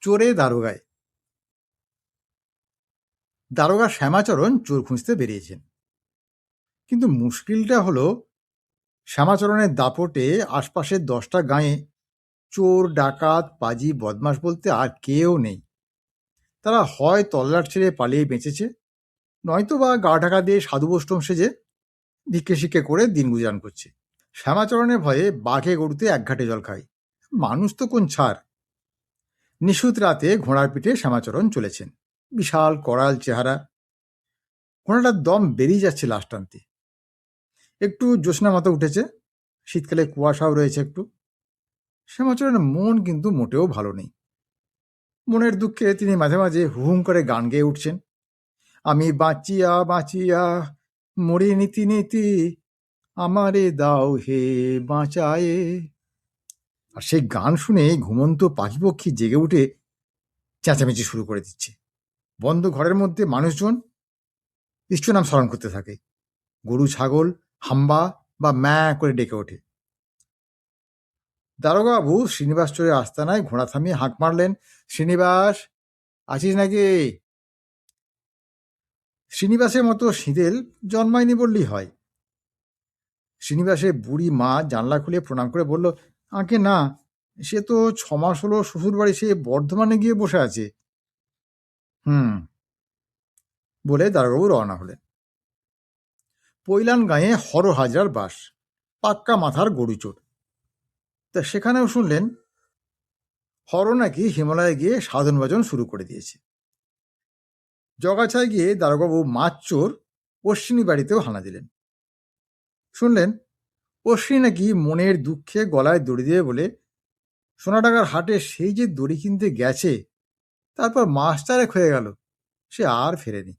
চোরে দারোগায়। দারোগা শ্যামাচরণ চোর খুঁজতে বেরিয়েছেন। কিন্তু মুশকিলটা হলো, শ্যামাচরণের দাপটে আশপাশের দশটা গাঁয়ে চোর, ডাকাত, পাজি বদমাস বলতে আর কেউ নেই। তারা হয় তল্লাট ছেড়ে পালিয়ে বেঁচেছে, নয়তো বা গা ঢাকা দিয়ে সাধু বৈষ্ণব সেজে ভিক্ষে শিক্ষে করে দিন গুজান করছে। শ্যামাচরণের ভয়ে বাঘে গরুতে এক ঘাটে জল খায়। মানুষ তো কোন ছাড়? নিশুত রাতে ঘোড়ার পিঠে শ্যামাচরণ চলেছেন। বিশাল করাল চেহারা। ঘোড়াটার দম বেরিয়ে যাচ্ছে লাস্ট টানতে। একটু জ্যোৎস্না মতো উঠেছে। শীতকালে কুয়াশাও রয়েছে একটু। শ্যামাচরণের মন কিন্তু মোটেও ভালো নেই। মনের দুঃখে তিনি মাঝে মাঝে হুহুম করে গান গেয়ে উঠছেন। আমি বাঁচিয়া বাঁচিয়া, মরি নীতি নীতি, আমারে দাও হে বাঁচায়ে আর সেই গান শুনে ঘুমন্ত পাখি পক্ষী জেগে উঠে চেঁচামেচি শুরু করে দিচ্ছে। বন্ধ ঘরের মধ্যে মানুষজন ঈশ্বর নাম স্মরণ করতে থাকে। গরু, ছাগল, হাম্বা বা ম্যা করে ডেকে ওঠে। দারোগাবু শ্রীনিবাস চোরের আস্তানায় ঘোড়া থামিয়ে হাঁক মারলেন, শ্রীনিবাস, আছিস নাকি? শ্রীনিবাসের মতো শীতেল জন্মায়নি বললেই হয়। শ্রীনিবাসের বুড়ি মা জানলা খুলে প্রণাম করে বলল আঁকে না, সে তো ছমাস হলো শ্বশুর বাড়ি সে বর্ধমানে গিয়ে বসে আছে। হুম, বলে দারোগাবু রওনা হলেন। পৈলান গাঁয়ে হর হাজরার বাস, পাক্কা মাথার গরু চোর। তা সেখানেও শুনলেন, হর নাকি হিমালয়ে গিয়ে সাধন ভজন শুরু করে দিয়েছে। জগাছায় গিয়ে দারোগাবু মাছ চোর অশ্বিনী বাড়িতেও হানা দিলেন। শুনলেন অশ্বিনী নাকি মনের দুঃখে গলায় দড়ি দিয়ে বলে সোনাডাঙ্গার হাটে সেই যে দড়ি কিনতে গেছে, তারপর মাস চারেক হয়ে গেল, সে আর ফেরেনি।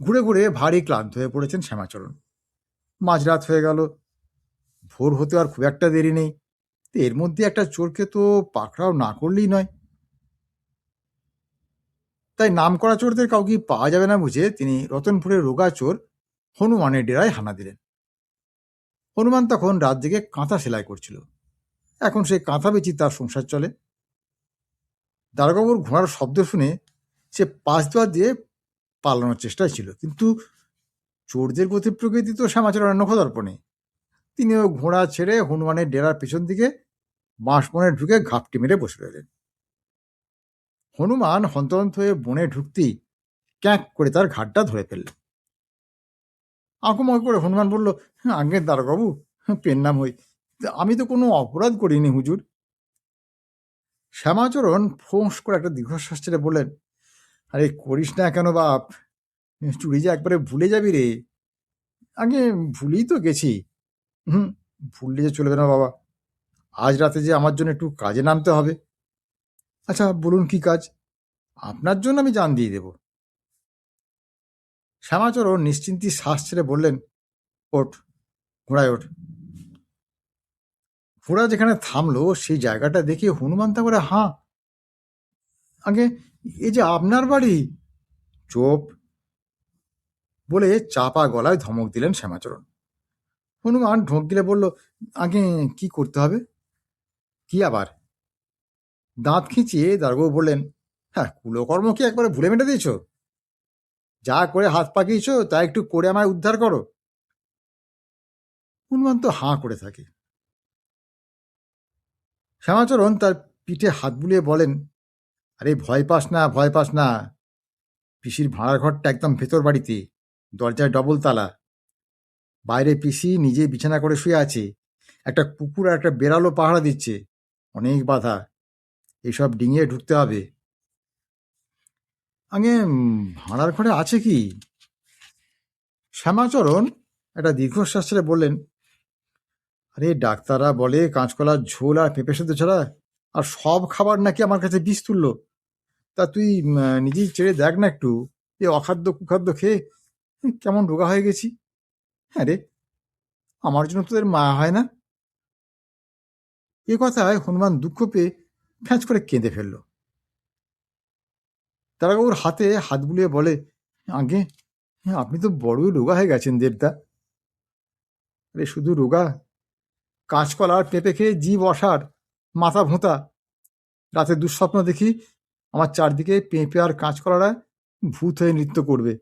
ঘুরে ঘুরে ভারী ক্লান্ত হয়ে পড়েছেন শ্যামাচরণ। মাঝরাত হয়ে গেল, ভোর হতে আর খুব একটা দেরি নেই। তো এর মধ্যে একটা চোরকে তো পাকড়াও না করলেই নয়। তাই নাম করা চোরদের কাউকে পাওয়া যাবে না বুঝে তিনি রতনপুরের রোগা চোর হনুমানের ডেরায় হানা দিলেন। হনুমান তখন রাত দিকে কাঁথা সেলাই করছিল। এখন সে কাঁথা বেচি তার সংসার চলে। দারোগাবুর ঘোড়ার শব্দ শুনে সে পাঁচ দোয়ার দিয়ে পালানোর চেষ্টায় ছিল, কিন্তু চোরদের গতি প্রকৃতি তো শ্যামাচরণের নখদর্পণে তিনিও ঘোড়া ছেড়ে হনুমানের ডেরার পেছন দিকে বাঁশবনে ঢুকে ঘাপটি মেরে বসে রইলেন। হনুমান হন্তন্ত হয়ে বনে ঢুকতেই ক্যাঁক করে তার ঘাটটা ধরে ফেলল আঁকুমাকু করে হনুমান বলল আগে দারোগাবু পেন নাম হই। আমি তো কোনো অপরাধ করিনি, হুজুর। শ্যামাচরণ ফোঁস করে একটা দীর্ঘশ্বাস ছেড়ে বললেন, আরে করিস না কেন বাপ? চুরি যে একবারে ভুলে যাবি রে। আগে ভুলেই তো গেছি। হুম, ভুললে যে চলবে না বাবা। আজ রাতে যে আমার জন্য একটু কাজে নামতে হবে। আচ্ছা বলুন কি কাজ? আপনার জন্য আমি জান দিয়ে দেব। শ্যামাচরণ নিশ্চিন্তি শ্বাস ছেড়ে বললেন, ওঠ, ঘোড়ায় ওঠ। ঘোড়া যেখানে থামলো, সেই জায়গাটা দেখে হনুমান তা করে হাঁ, আগে এই যে আপনার বাড়ি? চোপ, বলে চাপা গলায় ধমক দিলেন শ্যামাচরণ। হনুমান ঢোক গিলে বলল, আগে কি করতে হবে? কি আবার? দাঁত খিঁচিয়ে, দারোগাবু বললেন হ্যাঁ কুলকর্ম কি একবারে ভুলে মেটে দিয়েছ? যা করে হাত পাকিয়েছ, তা একটু করে আমায় উদ্ধার করো। হনুমান তো হাঁ করে থাকে। শ্যামাচরণ তার পিঠে হাত বুলিয়ে বলেন, আরে ভয় পাস না, ভয় পাস না। পিসির ভাড়ার ঘরটা একদম ভেতর বাড়িতে দরজায় ডবল তালা। বাইরে পিসি নিজে বিছানা করে শুয়ে আছে। একটা কুকুর আর একটা বেড়ালো পাহারা দিচ্ছে। অনেক বাধা। এসব ডিঙিয়ে ঢুকতে হবে। আগে ভাড়ার ঘরে আছে কি? শ্যামাচরণ একটা দীর্ঘশ্বাস ছেড়ে বললেন, আরে, ডাক্তাররা বলে কাঁচকলার ঝোল আর পেঁপে সেদ্ধ ছাড়া আর সব খাবার নাকি আমার কাছে বিষ তুললো তা তুই নিজেই চেড়ে দেখ না একটু এ অখাদ্য কুখাদ্য খেয়ে কেমন রোগা হয়ে গেছি? হ্যাঁ রে, আমার জন্য তোদের মায়া হয় না? এ কথায় হনুমান দুঃখ পেয়ে ফ্যাঁচ করে কেঁদে ফেলল। তারা ওর হাতে হাত বুলিয়ে বলে, আগে, আপনি তো বড়ই রোগা হয়ে গেছেন, দেবদা। আরে, শুধু রোগা। কাঁচকলার পেঁপে খেয়ে জীব অসার, মাথা ভোঁতা। রাতে দুঃস্বপ্ন দেখি আমার চারদিকে পেঁপে আর কাঁচকলারা ভূত হয়ে নৃত্য করবে।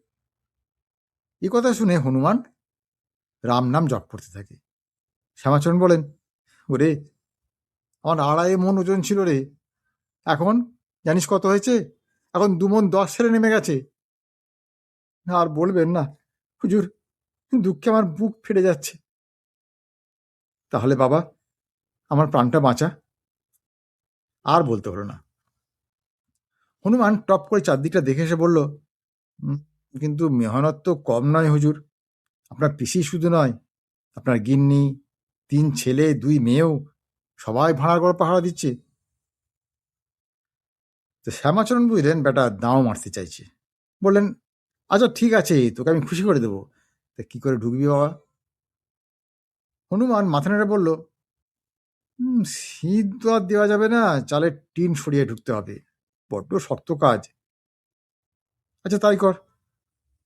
এ কথা শুনে হনুমান রাম নাম জপ করতে থাকে। শ্যামাচরণ বলেন, ওরে, আমার আড়াই মন ওজন ছিল রে। এখন জানিস কত হয়েছে? এখন দু মন দশ ছেলে নেমে গেছে। আর বলবেন না, হুজুর, দুঃখে আমার বুক ফেটে যাচ্ছে। তাহলে বাবা, আমার প্রাণটা বাঁচা। আর বলতে হলো না। হনুমান টপ করে চারদিকটা দেখে এসে বলল কিন্তু মেহনত তো কম নয় হুজুর। আপনার পিসি শুধু নয়, আপনার গিন্নি, তিন ছেলে, দুই মেয়েও সবাই ভাড়া করে পাহারা দিচ্ছে। তো শ্যামাচরণ বুঝলেন বেটা দাও মারতে চাইছে। বললেন আচ্ছা ঠিক আছে তোকে আমি খুশি করে দেবো। তা কি করে ঢুকবি বাবা? হনুমান মাথা নেড়ে বলল "হুম, শীত তো আর দেওয়া যাবে না চালের টিন সরিয়ে ঢুকতে হবে। বড্ড শক্ত কাজ। আচ্ছা তাই কর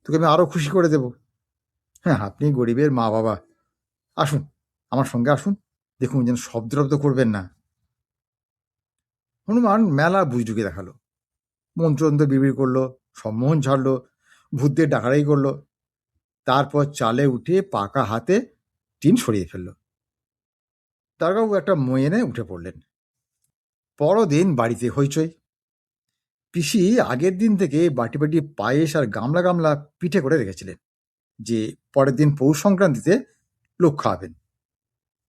তোকে আমি আরও খুশি করে দেব। হ্যাঁ আপনি গরিবের মা বাবা আসুন আমার সঙ্গে আসুন দেখুন যেন শব্দ করবেন না। হনুমান মেলা বুঝডুকে দেখাল। মন্ত্রন্ত্র বিড়বিড় করল, সম্মোহন ছাড়লো, ভূতদের ডাকারাই করল। তারপর চালে উঠে পাকা হাতে টিন সরিয়ে ফেলল। দারোগাবু একটা মই উঠে পড়লেন। পরদিন বাড়িতে হইচই। পিসি আগের দিন থেকে বাটি বাটি পায়েস আর গামলা গামলা পিঠে করে রেখেছিলেন, যে পরের দিন পৌষ সংক্রান্তিতে লোক খাওয়াবেন।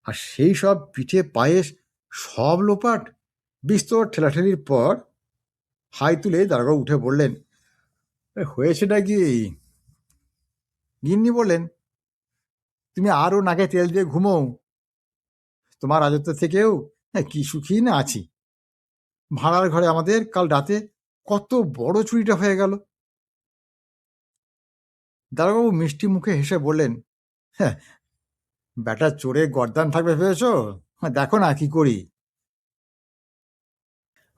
আর সেই সব পিঠে পায়েস সব লোপাট বিস্তর ঠেলাঠেলির পর হাই তুলে দারোগা উঠে বললেন "এ, হয়েছেটা কি গিন্নি বললেন তুমি আরও নাকে তেল দিয়ে ঘুমো তোমার রাজত্ব থেকেও হ্যাঁ, কি সুখী না আছি। ভাড়ার ঘরে আমাদের কাল রাতে কত বড় চুরিটা হয়ে গেল। দারোগাবু মিষ্টি মুখে হেসে বললেন হ্যাঁ বেটা চোরে গর্দান থাকবে ভেবেছ? হ্যাঁ, দেখো না কি করি।